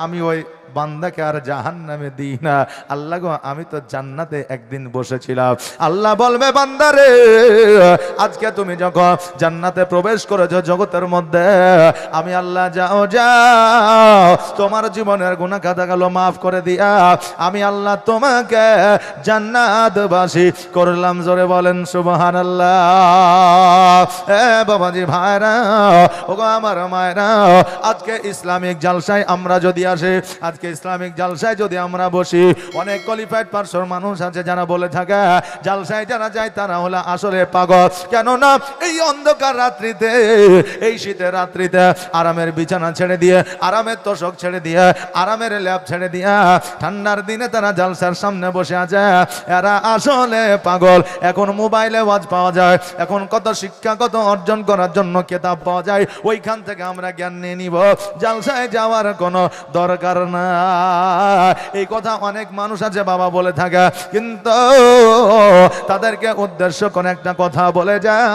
আমি ওই বান্দাকে আর জাহান নামে দিই না। আল্লাহ আমি তো জান্নাতে একদিন বসেছিলাম। আল্লাহ বলবে বান্দারে আজকে তুমি যখন জান্নাতে প্রবেশ করেছ জগতের মধ্যে, আমি আল্লাহ যাও যাও, তোমার জীবনের গুণা কাদাগুলো মাফ করে দিয়া, আমি আল্লাহ তোমাকে জান্নাতবাসী করলাম। জোরে বলেন সুবহান বাবাজি ভাইরা, ওগো আমার মায়েরা, আজকে ইসলামিক জালসায় আমরা যদি আসি আজকে ইসলামিক জালসায় যদি আমরা বসি, অনেক কোয়ালিফাইড পার্সন মানুষ আছে যারা বলে থাকে, জালসায় যারা যায় তারা হলো আসলে পাগল। কেননা এই অন্ধকার রাত্রিতে, এই শীতের রাত্রিতে আরামের বিছানা ছেড়ে দিয়ে, আরামের তোষক ছেড়ে দিয়ে, আরামের ল্যাব ছেড়ে দিয়ে, ঠান্ডার দিনে তারা জালসার সামনে বসে আছে, এরা আসলে পাগল। এখন মোবাইলে ওয়াজ পাওয়া যায়, এখন কত শিক্ষা, কত অর্জন করার জন্য কেতাব পাওয়া যায়, ওইখান থেকে আমরা জ্ঞান নিয়ে নিব। জালসায় যাওয়ার কোনো দরকার না এই কথা অনেক মানুষ আছে, বাবা বলে থাকে। কিন্তু তাদেরকে উদ্দেশ্য কোন একটা কথা বলে যায়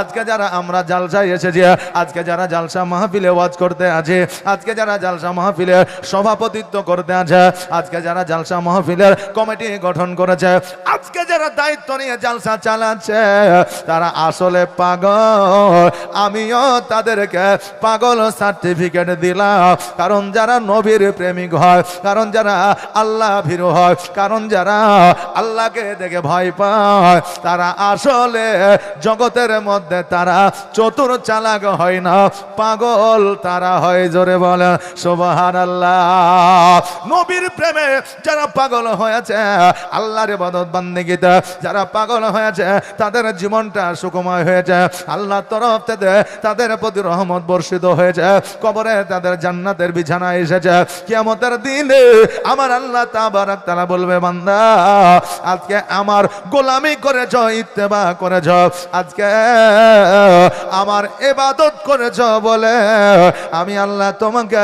আজকে যারা আমরা জালসায় এসেছি, আজকে যারা জালসা মাহফিলে ওয়াজ করতে আছে, আজকে যারা জালসা মাহফিলে সভাপতিত্ব করতে আছে, আজকে যারা জালসা মাহফিলের কমিটি গঠন করেছে, আজকে যারা দায়িত্ব নিয়ে জালসা চালাচ্ছে, তারা আসলে পাগল। আমিও তাদেরকে পাগল সার্টিফিকেট দিলাম। কারণ যারা নবীর প্রেমিক হয় কারণ যারা আল্লাহ ভীরু হয়, কারণ যারা আল্লাহকে দেখে ভয় পায়, তারা আসলে জগতের মধ্যে তারা চতুর চালাক হয় না, পাগল তারা হয়, জোরে বলে সোবাহান আল্লাহ নবীর প্রেমে যারা পাগল হয়েছে, আল্লাহর বদত বান্দিগিতে যারা পাগল হয়েছে, তাদের জীবনটা সুকুময় হয়েছে আল্লাহ তরফ থেকে তাদের প্রতি রহমত বর্ষিত হয়েছে, কবরে তাদের জান্নাতের বিছানা এসেছে কিয়ামতের দিনে আমার আল্লাহ তাবারাক তারা বলবে, বান্দা, আজকে আমার গোলামি করেছ, ইত্তেবা করেছ, আজকে আমার এবাদত করেছ বলে আমি আল্লাহ তোমাকে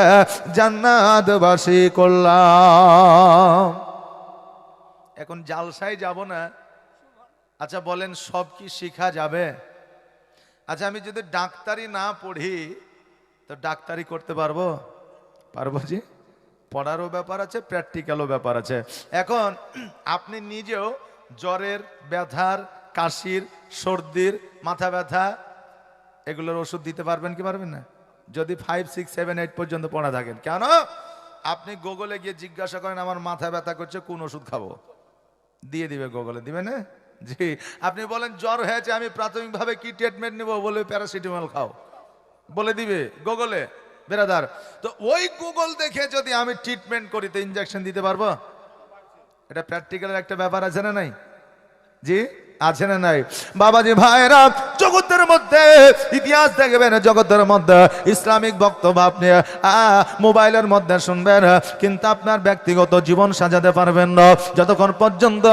জান্নাতবাসী করলাম। এখন জালসায় যাব না। আচ্ছা বলেন, সব কি শিখা যাবে? আচ্ছা আমি যদি ডাক্তারি না পড়ি, তো ডাক্তারি করতে পারব? পারব জি? পড়ারও ব্যাপার আছে প্র্যাকটিক্যালও ব্যাপার আছে। এখন, আপনি নিজেও জ্বরের ব্যথার, কাশির, সর্দির, মাথা ব্যথা এগুলোর ওষুধ দিতে পারবেন কি পারবেন না? যদি ফাইভ সিক্স সেভেন এইট পর্যন্ত পড়া থাকেন। কেন? আপনি গুগলে গিয়ে জিজ্ঞাসা করেন, আমার মাথা ব্যথা করছে, কোন ওষুধ খাব? দিয়ে দিবে গুগলে দিবে না? জি, আপনি বলেন, জ্বর হয়েছে, আমি প্রাথমিকভাবে কি ট্রিটমেন্ট নেব? বলে প্যারাসিটামল খাও। বলে দিবে গুগলে বেরাদার। তো ওই গুগল দেখে যদি আমি ট্রিটমেন্ট করি, তো ইঞ্জেকশন দিতে পারব? এটা প্র্যাকটিক্যালের একটা ব্যাপার আছে না নাই? জি? আছে না নাই? বাবাজি ভাইরা জগতের মধ্যে, ইতিহাস দেখবেন জগতের মধ্যে, ইসলামিক বক্তব্য আপনি মোবাইলের মধ্যে শুনবেন, কিন্তু আপনার ব্যক্তিগত জীবন সাজাতে পারবেন না। যতক্ষণ পর্যন্ত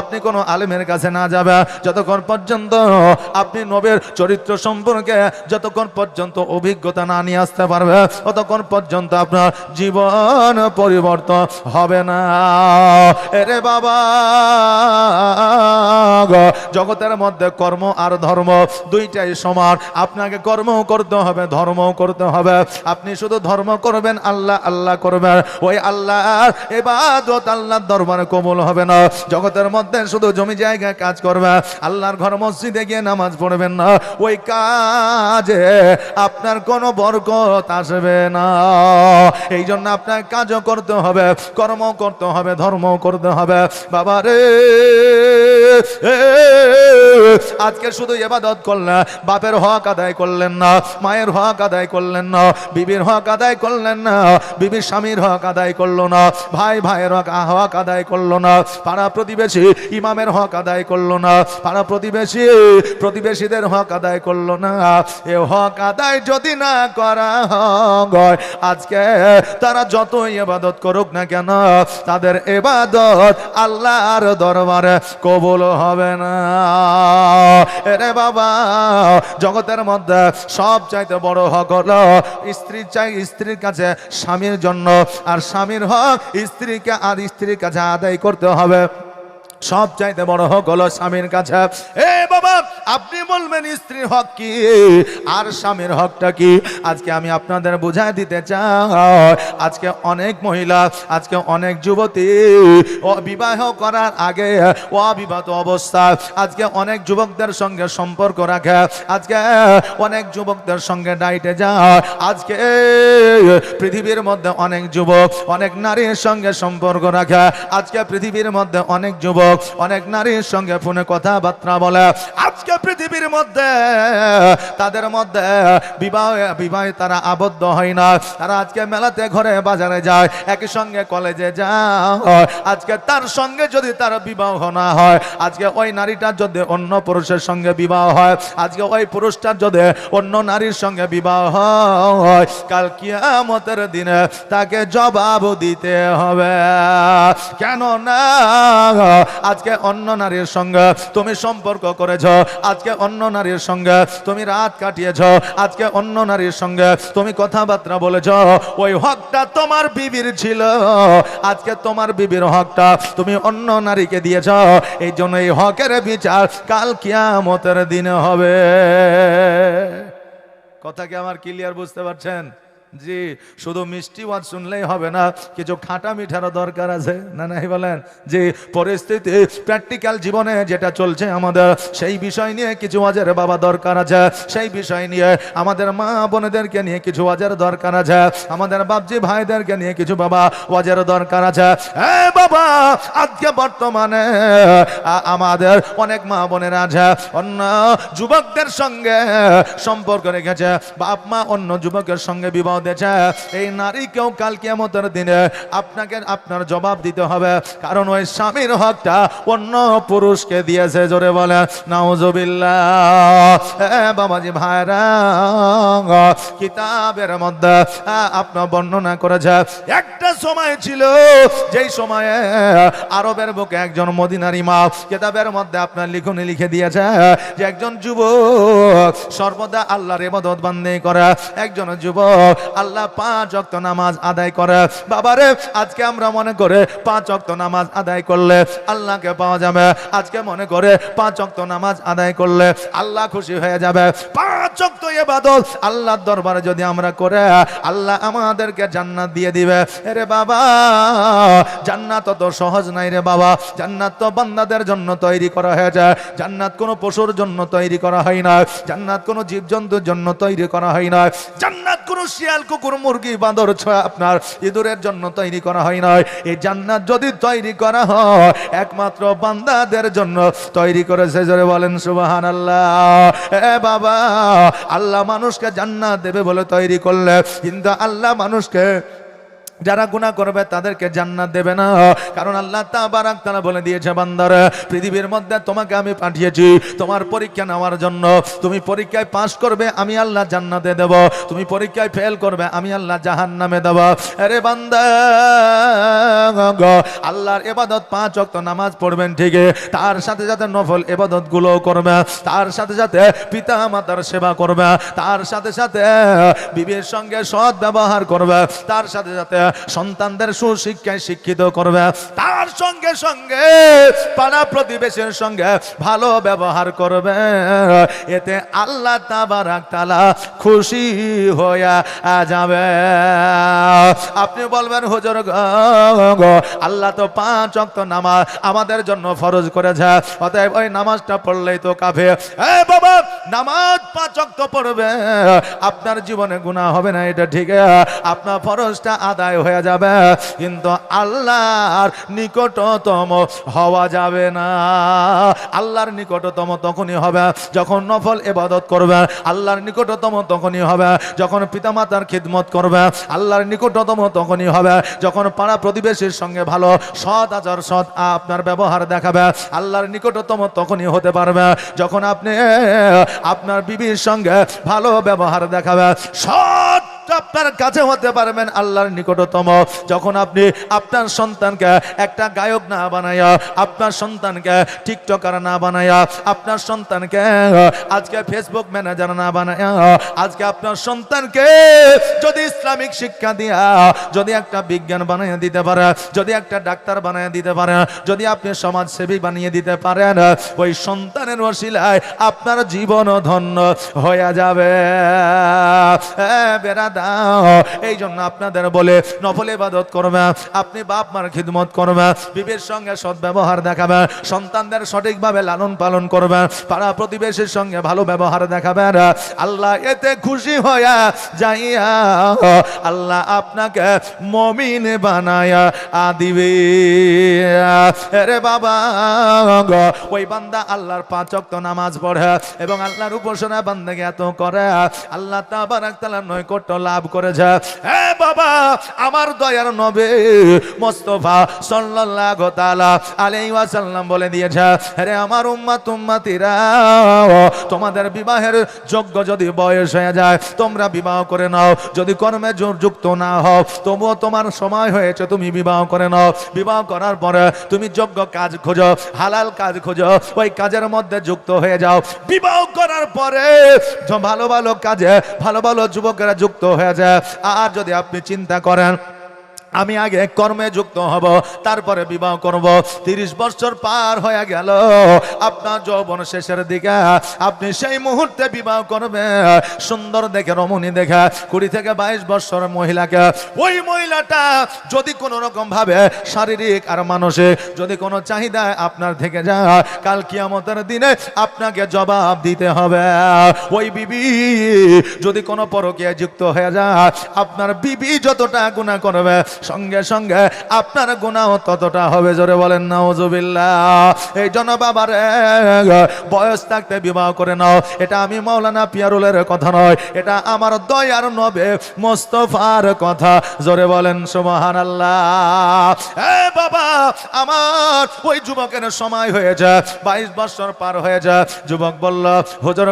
আপনি কোনো আলেমের কাছে না যাবে যতক্ষণ পর্যন্ত আপনি নবের চরিত্র সম্পর্কে যতক্ষণ পর্যন্ত অভিজ্ঞতা না নিয়ে আসতে পারবে ততক্ষণ পর্যন্ত আপনার জীবন পরিবর্তন হবে না। এরে বাবা, জগতের মধ্যে কর্ম আর ধর্ম দুইটাই সমান। আপনাকে কর্ম করতে হবে ধর্ম করতে হবে। আপনি শুধু ধর্ম করবেন, আল্লাহ আল্লাহ করবেন। ওই আল্লাহ এবাদত আল্লাহর দরবারে কবুল হবে না। জগতের মধ্যে শুধু জমি জায়গায় কাজ করবে। আল্লাহর ঘর মসজিদে গিয়ে নামাজ পড়বেন না। ওই কাজে আপনার কোনো বরকত আসবে না। এই জন্য আপনার কাজও করতে হবে কর্ম করতে হবে ধর্ম করতে হবে। বাবা রে আজকে শুধু এবাদত করলেন, বাপের হক আদায় করলেন না, মায়ের হক আদায় করলেন না, বিবির হক আদায় করলেন না, বিবির স্বামীর হক আদায় করল না, ভাই ভাইয়ের হক হক আদায় করল না, পাড়া প্রতিবেশী ইমামের হক আদায় করল না, পাড়া প্রতিবেশী প্রতিবেশীদের হক আদায় করল না, এ হক আদায় যদি না করা হয়, আজকে তারা যতই এবাদত করুক না কেন, তাদের এবাদত আল্লাহর দরবারে কবুল হবে না। এরে বাবা জগতের মধ্যে সব চাইতে বড় হক হলো স্ত্রী চাই স্ত্রীর কাছে স্বামীর জন্য, আর স্বামীর হক স্ত্রীকে আর স্ত্রীর কাছে আদায় করতে হবে। সব চাইতে বড় হক হলো স্বামীর কাছে। এ বাবা আপনি বলবেন, স্ত্রীর হক কি? আর স্বামীর হকটা কি? আজকে আমি আপনাদের বুঝাই দিতে চাই। আজকে অনেক মহিলা, আজকে অনেক যুবতী বিবাহ করার আগে অবিবাহিত অবস্থা আজকে অনেক যুবকদের সঙ্গে সম্পর্ক রাখে। আজকে অনেক যুবকদের সঙ্গে ডাইটে যায়। আজকে পৃথিবীর মধ্যে অনেক যুবক, অনেক নারীর সঙ্গে সম্পর্ক রাখে। আজকে পৃথিবীর মধ্যে অনেক যুবক, অনেক নারীর সঙ্গে ফোনে কথাবার্তা বলে। আজকে পৃথিবীর মধ্যে, তাদের মধ্যে বিবাহ, বিবাহে তারা আবদ্ধ হয় না। তারা আজকে মেলাতে ঘরে বাজারে যায় একই সঙ্গে কলেজে যায়। আজকে তার সঙ্গে যদি তার বিবাহ না হয়, আজকে ওই নারীটার যদি অন্য পুরুষের সঙ্গে বিবাহ হয়, আজকে ওই পুরুষটার যদি অন্য নারীর সঙ্গে বিবাহ হয়, কাল কিয়ামতের দিনে তাকে জবাব দিতে হবে। কেন না আজকে অন্য নারীর সঙ্গে তুমি সম্পর্ক করেছ আজকে অন্য নারীর সঙ্গে তুমি রাত কাটিয়েছ, আজকে অন্য নারীর সঙ্গে তুমি কথাবার্তা বলেছ। ওই হকটা তোমার বিবির ছিল। আজকে তোমার বিবির হকটা তুমি অন্য নারীকে দিয়েছ। এই জন্য এই হকের বিচার কাল কিয়ামতের দিনে হবে। কথা কি আমার ক্লিয়ার বুঝতে পারছেন? জি, শুধু মিষ্টি ওয়াজ শুনলেই হবে না, কিছু খাটা মিঠারও দরকার আছে। না নাই বলেন যে পরিস্থিতি প্র্যাকটিক্যাল জীবনে যেটা চলছে আমাদের, সেই বিষয় নিয়ে কিছু ওয়াজের বাবা দরকার আছে। সেই বিষয় নিয়ে আমাদের মা বোনেদেরকে নিয়ে কিছু ওয়াজের দরকার আছে। আমাদের বাপজি ভাইদেরকে নিয়ে কিছু বাবা ওয়াজের দরকার আছে। এ বাবা, আজকে বর্তমানে আমাদের অনেক মা বোনেরা আছে, অন্য যুবকদের সঙ্গে সম্পর্ক রেখেছে, বাপ মা অন্য যুবকের সঙ্গে বিবাহ দিয়েছে এই নারীকেও কাল কিয়ামতের দিনে আপনাকে আপনার জবাব দিতে হবে। কারণ ওই স্বামীর হকটা অন্য পুরুষকে দিয়েছে, জোরে বলে নাউজুবিল্লাহ। এ বাবাজি ভাইরা, কিতাবের মধ্যে আপনার বর্ণনা করেছে, একটা সময় ছিল, যেই সময়ে আরবের বুকে একজন মদিনারি মা কিতাবের মধ্যে আপনার লিখনে, লিখে দিয়েছে যে একজন যুবক সর্বদা আল্লাহর ইবাদত বান্দি করে। একজন যুবক আল্লাহ পাঁচ ওয়াক্ত নামাজ আদায় করে। বাবারে, আজকে আমরা মনে করে পাঁচ ওয়াক্ত নামাজ আদায় করলে আল্লাহকে পাওয়া যাবে। আজকে মনে করে পাঁচ ওয়াক্ত নামাজ আদায় করলে আল্লাহ খুশি হয়ে যাবে। পাঁচ ওয়াক্ত ইবাদত আল্লাহর দরবারে যদি আমরা করে, আল্লাহ আমাদেরকে জান্নাত দিয়ে দিবে। আরে বাবা, জান্নাত তো সহজ নাই রে বাবা। জান্নাত তো বান্দাদের জন্য তৈরি করা হয়েছে। জান্নাত কোনো পশুর জন্য তৈরি করা হয় না জান্নাত কোনো জীবজন্তুর জন্য তৈরি করা হয় না জান্নাত কোনো শিয়াল কুকুর, মুরগি, বাঁদর ছয় আপনার ইঁদুরের জন্য তৈরি করা হয় নয়। এই জান্নাত যদি তৈরি করা হয়, একমাত্র বান্দাদের জন্য তৈরি করেছে। জোরে বলেন সুবাহান আল্লাহ এ বাবা, আল্লাহ মানুষকে জান্নাত দেবে বলে তৈরি করলে, কিন্তু আল্লাহ মানুষকে যারা গুণা করবে তাদেরকে জান্নাত দেবে না। কারণ আল্লাহ তাবারাক তারা বলে দিয়েছে, বান্দার, পৃথিবীর মধ্যে তোমাকে আমি পাঠিয়েছি, তোমার পরীক্ষা নেওয়ার জন্য। তুমি পরীক্ষায় পাশ করবে, আমি আল্লাহ জান্নাতে দেব। তুমি পরীক্ষায় ফেল করবে, আমি আল্লাহ জাহান্নামে দেব। আরে বান্দা! আল্লাহর ইবাদত পাঁচ ওয়াক্ত নামাজ পড়বেন ঠিকই। তার সাথে সাথে নফল ইবাদতগুলো করবে। তার সাথে সাথে পিতা মাতার সেবা করবে। তার সাথে সাথে বিবির সঙ্গে সৎ ব্যবহার করবে। তার সাথে সাথে সন্তানদের সুশিক্ষায় শিক্ষিত করবে। তার সঙ্গে সঙ্গে পাড়া প্রতিবেশীর সঙ্গে ভালো ব্যবহার করবে। এতে আল্লাহ তাবারাক তালা খুশি হইয়া যাবে। আপনি বলবেন হুজুর গো, আল্লাহ তো পাঁচ অক্ত নামাজ আমাদের জন্য ফরজ করেছে। অতএব ওই নামাজটা পড়লেই তো কাফে বাবা, নামাজ পাঁচ অক্ত পড়বে। আপনার জীবনে গুনাহ হবে না, এটা ঠিক। আপনার ফরজটা আদায় হয়ে যাবে। কিন্তু আল্লাহর নিকটতম হওয়া যাবে না। আল্লাহর নিকটতম তখনই হবে যখন নফল এবাদত করবে। আল্লাহর নিকটতম তখনই হবে যখন পিতামাতার খিদমত করবে। আল্লাহর নিকটতম তখনই হবে যখন পাড়া প্রতিবেশীর সঙ্গে ভালো, সৎ আচার সৎ আপনার ব্যবহার দেখাবে, আল্লাহর নিকটতম তখনই হতে পারবে। যখন আপনি আপনার বিবির সঙ্গে ভালো ব্যবহার দেখাবে, সৎ আপনার কাছে হতে পারবেন আল্লাহর নিকটতম। যখন আপনি আপনার সন্তানকে একটা গায়ক না বানায়া আপনার সন্তানকে টিকটকার না বানায়া আপনার সন্তানকে, আজকে ফেসবুক ম্যানেজার না বানায়া আজকে আপনার সন্তানকে যদি ইসলামিক শিক্ষা দিয়া, যদি একটা বিজ্ঞান বানিয়ে দিতে পারে, যদি একটা ডাক্তার বানিয়ে দিতে পারে, যদি আপনি সমাজসেবী বানিয়ে দিতে পারেন, ওই সন্তানের ওসিলায় আপনার জীবন ধন্য হয়ে যাবে। এ এই জন্য আপনাদের বলে নফল ইবাদত করবে, আপনি বাপ মার খিদমত করবে, বিবির সঙ্গে সদ্ব্যবহার দেখাবে, সন্তানদের সঠিকভাবে লালন পালন করবে, পাড়া প্রতিবেশীর সঙ্গে ভালো ব্যবহার দেখাবেন আল্লাহ এতে খুশি হইয়া যাইয়া, আল্লাহ আপনাকে মমিন বানায়া আদিবে রে বাবা ওই বান্দা আল্লাহর পাঁচ ওয়াক্ত নামাজ পড়ে এবং আল্লাহর উপাসনা বান্দাকে এত করে, আল্লাহ তাবারাক তাআলা নৈকট্য লাভ করেছে। হে বাবা, আমার দয়ার নবে মোস্তফা সাল্লাল্লাহু তাআলা আলাইহি ওয়াসাল্লাম বলে দিয়েছে রে আমার উম্মাত, উম্মাতিরা, তোমাদের বিবাহের যোগ্য যদি বয়স হয়ে যায়, তোমরা বিবাহ করে নাও। যদি কর্মে যুক্ত না হও, তবুও তোমার সময় হয়েছে, তুমি বিবাহ করে নাও। বিবাহ করার পরে তুমি যোগ্য কাজ খোঁজো, হালাল কাজ খোঁজো, ওই কাজের মধ্যে যুক্ত হয়ে যাও। বিবাহ করার পরে, ভালো ভালো কাজে, ভালো ভালো যুবকেরা যুক্ত হয়ে যায়। আর যদি আপনি চিন্তা করেন আমি আগে কর্মে যুক্ত হব, তারপরে বিবাহ করব। তিরিশ বছর পার হয়ে গেল, আপনার যৌবন শেষের দিকে। আপনি সেই মুহূর্তে বিবাহ করবে সুন্দর দেখে, রমণী দেখে, কুড়ি থেকে বাইশ বছরের মহিলাকে। ওই মহিলাটা যদি কোনো রকম ভাবে শারীরিক আর মানসিক যদি কোনো চাহিদা আপনার থেকে যায়, কাল কিয়ামতের দিনে আপনাকে জবাব দিতে হবে। ওই বিবি যদি কোনো পরকীয়া যুক্ত হয়ে যায়, আপনার বিবি যতটা গুণা করবে সঙ্গে সঙ্গে আপনার গুণাও ততটা হবে, জোরে বলেন, নাউজুবিল্লাহ। এই জন্য বাবারে বয়স থাকতে বিবাহ করে নাও। এটা আমি মৌলানা পিয়ারুলের কথা নয়, এটা আমার দয়ার নবে মোস্তফার কথা, জোরে বলেন সুমহান আল্লাহ বাবা, আমার ওই যুবকের সময় হয়েছে বাইশ বছর পার হয়েছে যুবক বলল, হুজুর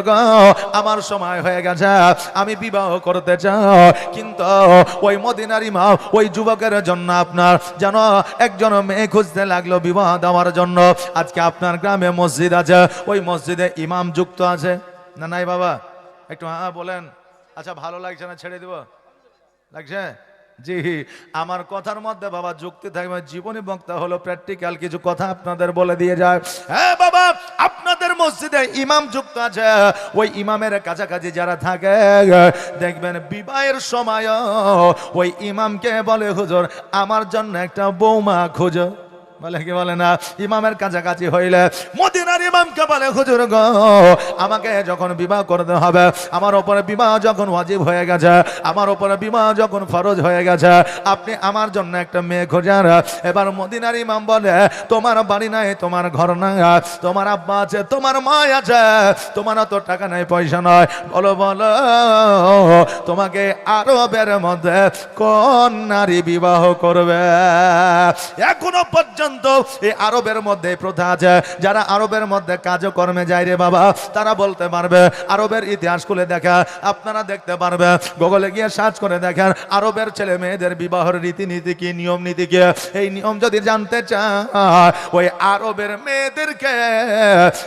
আমার সময় হয়ে গেছে, আমি বিবাহ করতে চাই। কিন্তু ওই মদিনার ইমাম, ওই যুবকের জন্য আপনার যেন একজন মেয়ে খুঁজতে লাগল বিবাহ দেওয়ার জন্য। আজকে আপনার গ্রামে মসজিদ আছে, ওই মসজিদে ইমাম যুক্ত আছে। না, নাই বাবা, একটু হ্যাঁ বলেন। আচ্ছা ভালো লাগছে না, ছেড়ে দিব? লাগছে? জি, আমার কথার মধ্যে বাবা যুক্তি থাকবে, জীবনী বক্তা হলো প্র্যাকটিক্যাল কিছু কথা আপনাদের বলে দিয়ে যায়। হ্যাঁ বাবা, আপনাদের মসজিদে ইমাম যুক্ত আছে, ওই ইমামের কাছাকাছি যারা থাকে, দেখবেন বিবাহের সময় ওই ইমামকে বলে, হুজুর, আমার জন্য একটা বৌমা খুঁজো। বলে কি বলে না? ইমামের কাছাকাছি হইলে মদিনার ইমামকে বলে, হুজুর গো, আমাকে যখন বিবাহ করতে হবে, আমার ওপরে বিবাহ যখন ওয়াজিব হয়ে গেছে, আমার ওপরে বিবাহ যখন ফরজ হয়ে গেছে, আপনি আমার জন্য একটা মেয়ে খোঁজার। এবার মদিনার ইমাম বলে, তোমার বাড়ি নাই, তোমার ঘর নাই, তোমার আব্বা আছে, তোমার মা আছে, তোমার অত টাকা নাই, পয়সা নয় বলো বলো, তোমাকে আরবের মধ্যে কোন নারী বিবাহ করবে? এখনও পর্যন্ত এই আরবের মধ্যে প্রথা আছে। যারা আরবের মধ্যে কাজকর্মে যায় রে বাবা, তারা বলতে পারবে, আরবের ইতিহাস খুলে দেখা আপনারা দেখতে পারবে, গুগলে গিয়ে সার্চ করে দেখেন, আরবের ছেলে মেয়েদের বিবাহের রীতিনীতি কি, নিয়ম নীতি কি? এই নিয়ম যদি জানতে চান ওই আরবের মেয়েদেরকে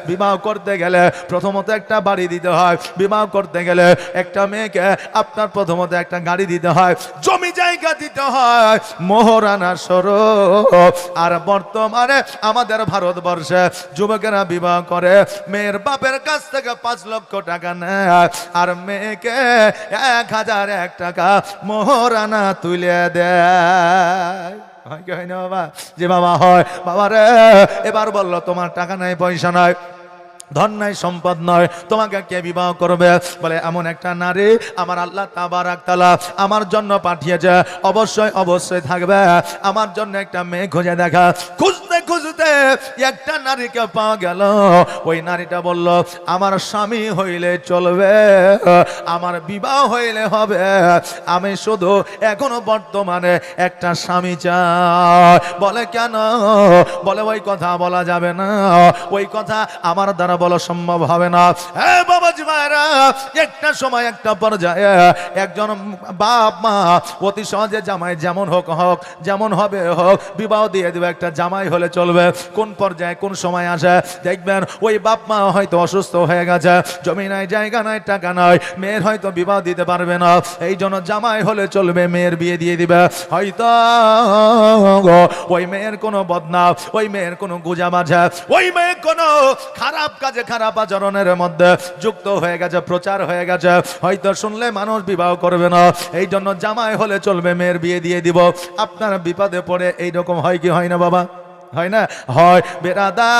বিবাহ করতে গেলে প্রথমত একটা বাড়ি দিতে হয়, বিবাহ করতে গেলে একটা মেয়েকে আপনার প্রথমত একটা গাড়ি দিতে হয়, জমি জায়গা দিতে হয়, মোহরানা স্বরূপ, আর বর্তমানে আমাদের ভারতবর্ষে যুবকেরা বিবাহ করে, মেয়ের বাপের কাছ থেকে পাঁচ লক্ষ টাকা নেয়, আর মেয়েকে এক হাজার এক টাকা মোহরানা তুলে দেয়। বাবা? যে বাবা হয় বাবা রে এবার বলল, তোমার টাকা নাই, পয়সা নাই। ধন নাই, সম্পদ নয়, তোমাকে কে বিবাহ করবে? বলে, এমন একটা নারী আমার আল্লাহ তাবার তালা আমার জন্য পাঠিয়েছে। অবশ্যই অবশ্যই থাকবে। আমার জন্য একটা মেয়ে খুঁজে দেখা। খুঁজতে খুঁজতে খুঁজতে একটা নারীকে পাওয়া গেল। ওই নারীটা বলল, আমার স্বামী হইলে চলবে, আমার বিবাহ হইলে হবে। আমি শুধু এখনও বর্তমানে একটা স্বামী চাই। বলে, কেন? বলে, ওই কথা বলা যাবে না। ওই কথা আমার দ্বারা বলা সম্ভব হবে না। একটা সময়, একটা পর্যায়ে একজন বাপ মা অতি সহজে জামাই যেমন হোক হোক, যেমন হবে হোক, বিবাহ দিয়ে দেবে, একটা জামাই হলে চলবে। কোন পর্যায়ে কোন সময় আসে, দেখবেন ওই বাপ মা হয়তো অসুস্থ হয়ে গেছে, জমি নাই, জায়গা নাই, টাকা নাই, মেয়ের হয়তো বিবাহ দিতে পারবে না, এই জন্য জামাই হলে চলবে, মেয়ের বিয়ে দিয়ে দিবে। হয়তো ওই মেয়ের কোনো বদনাম, ওই মেয়ের কোনো গুজা মাঝে ওই মেয়ে কোনো খারাপ কাজে, খারাপ আচরণের মধ্যে যুক্ত হয়ে গেছে, প্রচার হয়ে গেছে, হয়তো শুনলে মানুষ বিবাহ করবে না, এই জন্য জামাই হলে চলবে, মেয়ের বিয়ে দিয়ে দিব। আপনার বিপদে পড়ে এইরকম হয় কি, হয় না বাবা? হয় না? হয়, বেরাদা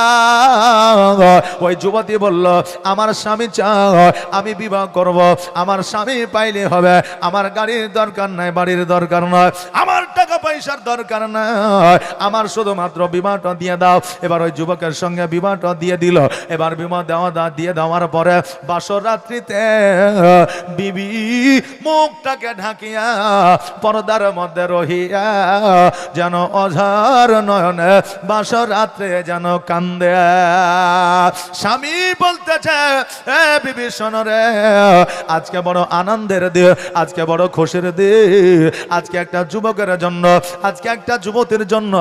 ওই যুবতী বলল, আমার স্বামী চায় আমি বিবাহ করব। আমার স্বামী পাইলে হবে। আমার গাড়ির দরকার নাই, বাড়ির দরকার নয়। আমার টাকা পয়সার দরকার নাই। আমার শুধুমাত্র বিবাহটা দিয়ে দাও। এবার ওই যুবকের সঙ্গে বিবাহটা দিয়ে দিল। এবার বিবাহ দেওয়া দা দিয়ে দেওয়ার পরে বাসর রাত্রিতে বিবি মুখটাকে ঢাকিয়া পর্দার মধ্যে রহিয়া যেন অঝার নয়নে বাসর রাত্রে যেন কান্দে। স্বামী বলতেছে, এ বিবি রে, আজকে বড় আনন্দের দিয়ে আজকে বড় খুশির দিয়ে আজকে একটা যুবকের জন্য, আজকে একটা যুবতীর জন্য,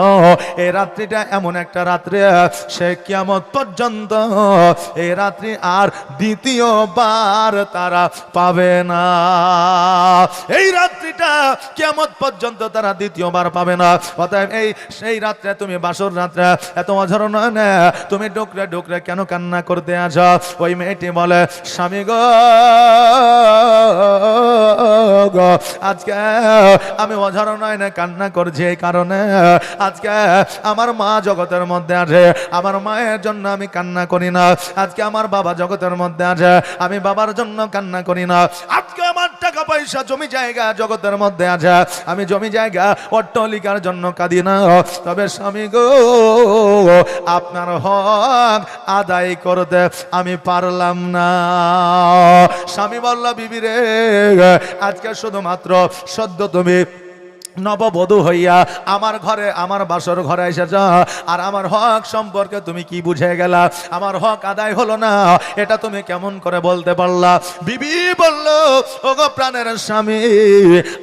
এই রাত্রিটা এমন একটা রাত্রে, সে কিয়ামত পর্যন্ত এই রাত্রি আর দ্বিতীয়বার তারা পাবে না। এই রাত্রিটা কিয়ামত পর্যন্ত তারা দ্বিতীয়বার পাবে না। অতএব এই, সেই রাত্রে তুমি বাসর রাত্রে, এত অঝরণ না তুমি ডোকরে ডোকরে কেন কান্না করতে আছ ওই মেয়েটি বলে, স্বামী গো আজকে আমি অঝরণ না কান্না করছি এই কারণে। আজকে আমার মা জগতের মধ্যে আছে, আমার মায়ের জন্য আমি কান্না করি না। আজকে আমার বাবা জগতের মধ্যে আছে, আমি বাবার জন্য কান্না করি না। আজকে আমার টাকা পয়সা জমি জায়গা জগতের মধ্যে আছে, আমি জমি জায়গা অট্টলিকার জন্য কাঁদি না। তবে স্বামী গো আপনার হক আদায় করতে আমি পারলাম না। স্বামী বলল, বিবি রে, আজকে শুধুমাত্র সদ্য তুমি নববধূ হইয়া আমার ঘরে, আমার বাসর ঘরে এসেছ আর আমার হক সম্পর্কে তুমি কি বুঝে গেলা? আমার হক আদায় হলো না। এটা তুমি কেমন করে বলতে পারলা? বিবি বলল ও গো প্রাণের স্বামী,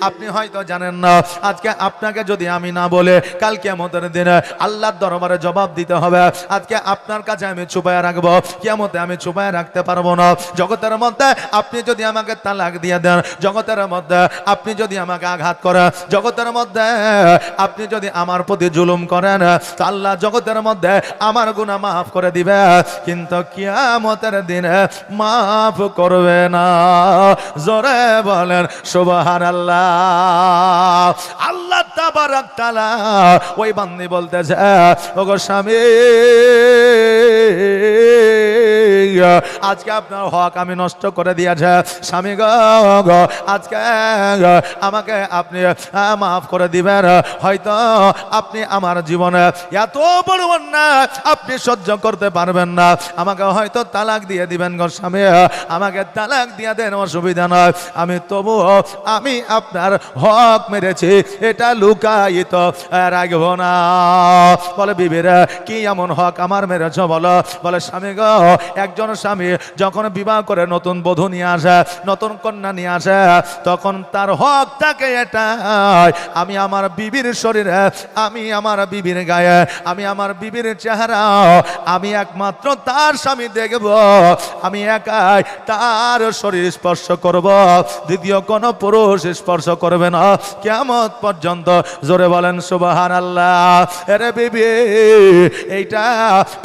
আপনি হয়তো জানেন না। আজকে আপনাকে যদি আমি না বলে, কাল কেমতের দিনে আল্লাহর দরবারে জবাব দিতে হবে। আজকে আপনার কাছে আমি চুপায় রাখব। কেমতে আমি চুপায় রাখতে পারব না। জগতের মধ্যে আপনি যদি আমাকে তালাক দিয়ে দেন, জগতের মধ্যে আপনি যদি আমাকে আঘাত করেন, জগতের মধ্যে, আপনি যদি আমার প্রতি জুলুম করেন আল্লাহ জগতের মধ্যে আমার গুনাহ মাফ করে দিবে। কিন্তু কিয়ামতের দিনে মাফ করবে না। জোরে বলেন সুবহান আল্লাহ আল্লাহ তাবারাক তাআলা ওই বান্দি বলতেছে, ওগো স্বামী আজকে আপনার হক আমি নষ্ট করে দিয়েছে। স্বামী গো আজকে আমাকে আপনি মাফ করে দিবেন। হয়তো আপনি আমার জীবনে এত বড় অন্যায় আপনি সহ্য করতে পারবেন না। আমাকে হয়তো তালাক দিয়ে দিবেন গো স্বামী। আমাকে তালাক দিয়ে দেন, অসুবিধা নয়। আমি তবু, আমি আপনার হক মেরেছি। এটা লুকায়িত রাখব না। বলে, বিবির, কি এমন হক আমার মেরেছ বলো? বলে, স্বামী গো, একজন স্বামী যখন বিবাহ করে নতুন বধূ নিয়ে আসে, নতুন কন্যা নিয়ে আসে, তখন তার হক থাকে এটা আমি আমার বিবির শরীরে, আমি আমার বিবির গায়ে, আমি আমার বিবির চেহারা, আমি একমাত্র তার স্বামী দেখব। আমি একাই তার শরীর স্পর্শ করব। দ্বিতীয় কোনো পুরুষ স্পর্শ করবে না। কেমন পর্যন্ত জোরে বলেন সুবাহান আল্লাহ এরে বিবি, এইটা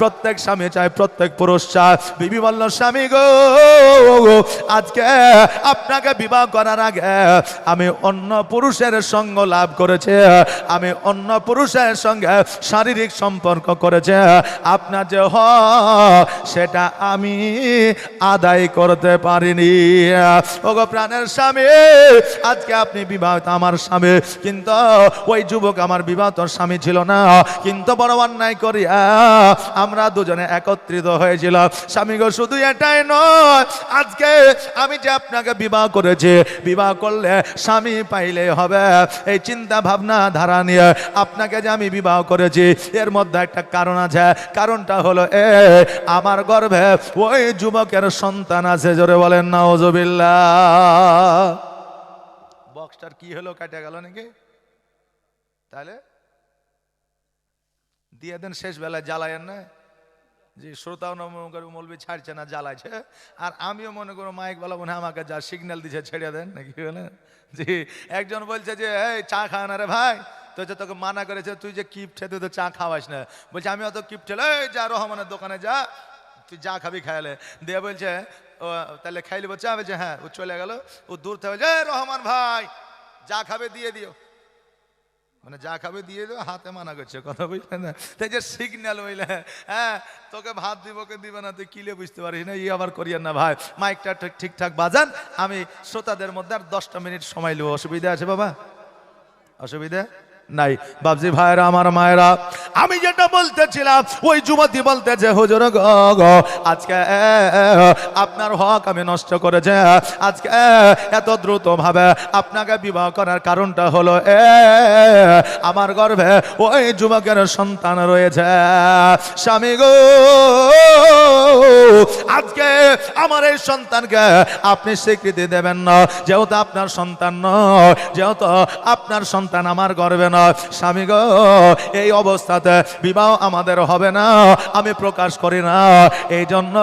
প্রত্যেক স্বামী চায়, প্রত্যেক পুরুষ চায়। বিবি বলল, স্বামী গো, আজকে আপনাকে বিবাহ করার আগে আমি অন্য পুরুষের সঙ্গ লাভ করেছে। আমি অন্য পুরুষের সঙ্গে শারীরিক সম্পর্ক করেছে। আপনার যে হক সেটা আমি আদায় করতে পারিনি। ওগো প্রাণের স্বামী, আজকে আপনি বিবাহিত আমার স্বামী। কিন্তু ওই যুবক আমার বিবাহিত স্বামী ছিল না। কিন্তু বড় অন্যায় করিয়া আমরা দুজনে একত্রিত হয়েছিলাম স্বামী গো, শুধু এটাই নয়, আজকে আমি যে আপনাকে বিবাহ করেছি, বিবাহ করলে স্বামী পাইলে হবে। এই চিন্তা ভাবনা, ধারা নিয়ে আপনাকে যে আমি বিবাহ করেছি, এর মধ্যে একটা কারণ আছে। কারণটা হলো এ, আমার গর্ভে ওই যুবকের সন্তান আছে, জোরে বলেন না ওজবিল্লা বক্সটার কি হলো, কাটে গেল নাকি? তাহলে? দিয়ে দেন শেষ বেলায় জ্বালায়েন না? যে শ্রোতাও না মনে করবে মলবি ছাড়ছে না, জ্বালাইছে। আর আমিও মনে করো মাইক বলা মনে আমাকে যা সিগন্যাল দিছে ছেড়ে দেন, নাকি বলে? জি একজন বলছে যে, এই, চা খাওয়া না রে ভাই। তো যে তোকে মানা করেছে, তুই যে কিপটে, তুই তো চা খাওয়াস না। বলছে, আমি অত কিপটে এই, যা, রহমানের দোকানে যা, তুই যা খাবি খাইলে দিয়ে বলছে, ও, তাহলে খাইলি বলছে বলছে হ্যাঁ। ও চলে গেল। ও দূর থেকে বলছে, "এই, রহমান ভাই, যা খাবে, দিয়ে দিও। মানে যা খাবে দিয়ে দেবে, হাতে মানা করছে, কথা বুঝলে না? তাই যে সিগন্যাল বুঝলে হ্যাঁ তোকে ভাত দিব কে দিবে না, তুই কিলে বুঝতে পারিস না? ই আবার করিয়েন না, ভাই। মাইকটা ঠিক- ঠিকঠাক বাজান। আমি শ্রোতাদের মধ্যে আর দশটা মিনিট সময় নেব অসুবিধা আছে বাবা? অসুবিধা? নাই। বাবজি ভাইরা, আমার মায়েরা, আমি যেটা বলতেছিলাম, ওই যুবতী বলতেছে, হুজুর আজকে, আপনার হক আমি নষ্ট করেছে। আজকে, এত দ্রুত ভাবে আপনাকে বিবাহ করার কারণটা হলো, এ, আমার গর্ভে ওই যুবকের সন্তান রয়েছে। স্বামী গো, আজকে আমার এই সন্তানকে আপনি স্বীকৃতি দেবেন না। যেহেতু আপনার সন্তান নয়, যেহেতু আপনার সন্তান আমার গর্বে নয় স্বামী গো, এই অবস্থাতে বিবাহ আমাদের হবে না, আমি প্রকাশ করি না। এই জন্য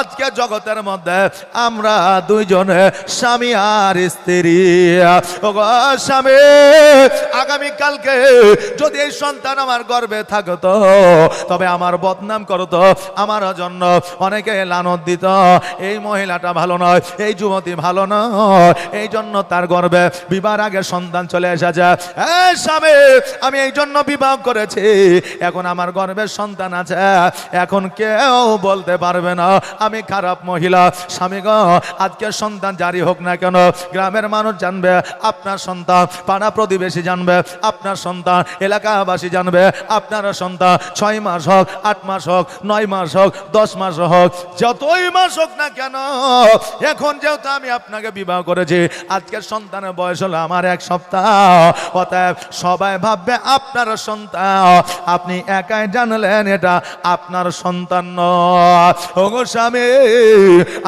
আজকে জগতের মধ্যে আমরা দুইজনে স্বামী আর স্ত্রী। স্বামী আগামীকালকে যদি এই সন্তান আমার গর্বে থাকতো, তবে আমার বদনাম করতো, আমার জন্য অনেকে লানত দিত। এই মহিলাটা ভালো নয়, এই যুবতী ভালো নয় এই জন্য তার গর্বে বিবাহ আগে সন্তান চলে এসেছে। স্বামী আমি এই জন্য বিবাহ করেছি। এখন আমার গর্বের সন্তান আছে। এখন কেউ বলতে পারবে না, আমি খারাপ মহিলা। স্বামী আজকে সন্তান জারি হোক না কেন, গ্রামের মানুষ জানবে, আপনার সন্তান, পাড়া প্রতিবেশী জানবে, আপনার সন্তান, এলাকাবাসী জানবে, আপনার সন্তান, ছয় মাস হোক, আট মাস হোক, নয় মাস হোক, দশ মাস হোক, যতই মাস হোক না কেন, এখন যেহেতু আমি আপনাকে বিবাহ করেছি, আজকের সন্তানের বয়স হলো আমার এক সপ্তাহ, অতএব সবাই ভাববে, আপনার সন্তান, আপনি একাই জানলেন এটা আপনার সন্তান ওগো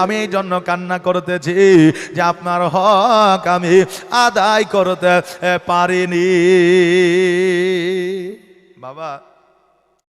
আমি এই জন্য কান্না করতেছি যে আপনার হক আমি আদায় করতে পারিনি। বাবা